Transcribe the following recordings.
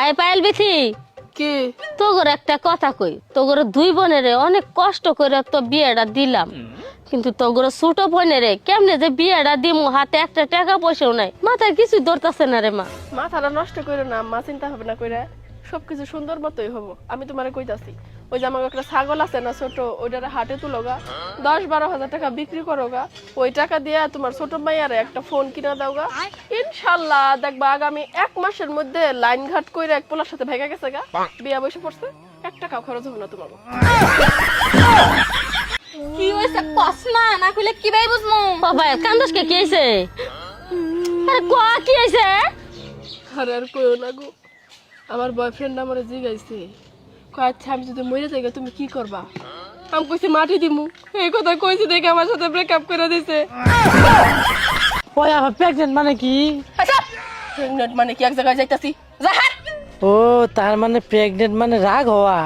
আয় পায়েল বিথি কি? তোগর একটা কথা কই তোগর দুই বোনের অনেক কষ্ট করে তো বিয়েটা দিলাম। কিন্তু তোগর ছোট বোনেরে কেমনে যে বিয়েটা দিমু হাতে একটা টাকা পয়সাও নাই মাথায় কিছু ধরতেছে না রে মা। মাথাটা নষ্ট করে না মা চিন্তা হবে না কইরা। সবকিছু সুন্দর মতোই হব। আমি তোমার কইতাছি ওই যে আমার একটা ছাগল আছে না ছোট ওইটারে হাটে তুলোগা দশ বারো হাজার টাকা বিক্রি করোগা ওই টাকা দিয়ে তোমার ছোট মাইয়ারে একটা ফোন কিনা দাওগা। ইনশাল্লাহ দেখবা আগামী এক মাসের মধ্যে লাইন ঘাট করে এক পোলার সাথে ভেঙে গেছে গা। বিয়া বসে পড়ছে এক টাকা খরচ হবে না তোমার কি হইছে? কস না কইলে কি ভাই বুঝমু? বাবা কান্দসকে কি হয়েছে আরে কোয়া কি হয়েছে আরে আর কইও না গো। আমার বয়ফ্রেন্ড আমার জিগাইছে। কয় আচ্ছা আমি যদি মরে যাই তুমি কি করবা? আমি কইছি মাটি দিমু। এই কথা কইছি দেখে আমার সাথে ব্রেকআপ করে দিছে। ওই আবার প্রেগনেন্ট মানে কি? আচ্ছা। প্রেগনেন্ট মানে কি? এক জায়গায় যাইতাছি। ও তার মানে প্রেগনেন্ট মানে রাগ হওয়া।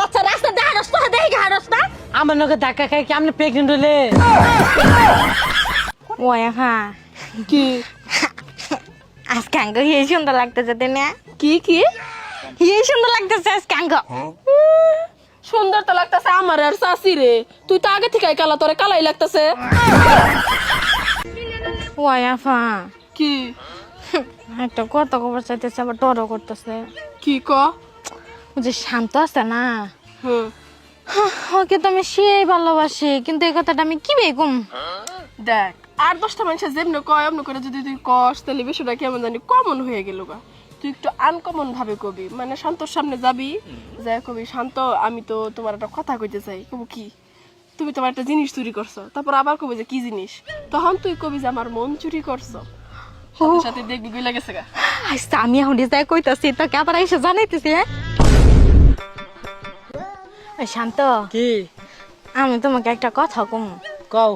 বাচ্চা রাস্তা দেখা রাস্তা দেখে আমার ধাক্কা খাই কি আপনি প্রেগনেন্ট হলে ওই হ্যাঁ। কি? আজকে আঙ্গ হিয়ে সুন্দর লাগতেছে তাই না? কি কি? হিয়ে সুন্দর লাগতেছে আজকে আঙ্গ। সুন্দর তো লাগতাছে আমার আর সাসি রে। তুই তো আগে থেকে কালা তোরে কালাই লাগতাছে। ওই আফা। কি? একটা কথা খবর চাইতেছে আবার ডরও করতেছে। কি ক? যে শান্ত আছে না? হুম ওকে তো আমি সেই ভালোবাসি কিন্তু এই কথাটা আমি কি বেগুম দেখ আর দশটা মানুষের যেমনি কয় এমনি করে যদি তুই কস তাহলে বিষয়টা কেমন জানি কমন হয়ে গেল গা। তুই একটু আনকমন ভাবে কবি। মানে শান্তর সামনে যাবি যাই কবি শান্ত আমি তো তোমার একটা কথা কইতে চাই। কবু কি? তুমি তোমার একটা জিনিস চুরি করছ। তারপর আবার কবি যে কি জিনিস? তখন তুই কবি যে আমার মন চুরি করছ। সাথে সাথে দেখবি গুলা গেছে গা। আচ্ছা আমি এখন যাই কইতাছি তোকে আবার এসে জানাইতেছি হ্যাঁ? শান্ত কি? আমি তোমাকে একটা কথা কম। কও।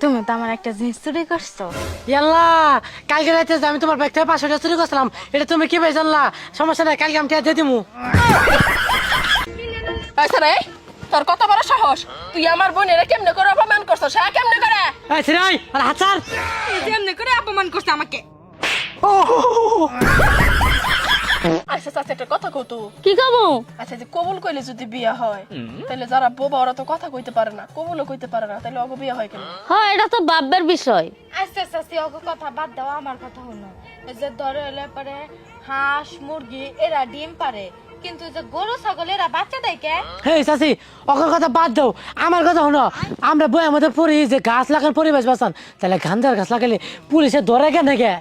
তুমি তো আমার একটা জিনিস চুরি করছ। ইয়াল্লা কালকে রাতে আমি তোমার ব্যাগ থেকে পাঁচশো চুরি করছিলাম এটা তুমি কি ভাই জানলা? সমস্যা নাই কালকে আমি টাকা দিয়ে দিমু। আচ্ছা রে তোর কত বড় সাহস? তুই আমার বোনের কেমনে করে অপমান করছ সে কেমনে করে? এই ছিরাই আর হাচার যেমনি করে অপমান করছে আমাকে। আচ্ছা আচ্ছা একটা কথা কত কি কমু আচ্ছা যে কবুল কইলে যদি বিয়ে হয় তাহলে যারা বোবা ওরা তো কথা কইতে পারে না কবুলও কইতে পারে না তাহলে অগো বিয়ে হয় কেন? হ্যাঁ এটা তো বাব্যের বিষয়। আস্তে আস্তে আস্তে কথা বাদ দাও আমার কথা হলো যে ধরে এলে পরে হাঁস মুরগি এরা ডিম পারে কিন্তু যে গরু ছাগল এরা বাচ্চা দেয় কে? হে চাচি অকর কথা বাদ দাও আমার কথা শোনো। আমরা বই আমাদের পড়ি যে গাছ লাগার পরিবেশ বাঁচান তাহলে গান্ধার গাছ লাগালে পুলিশে ধরে কেন গে?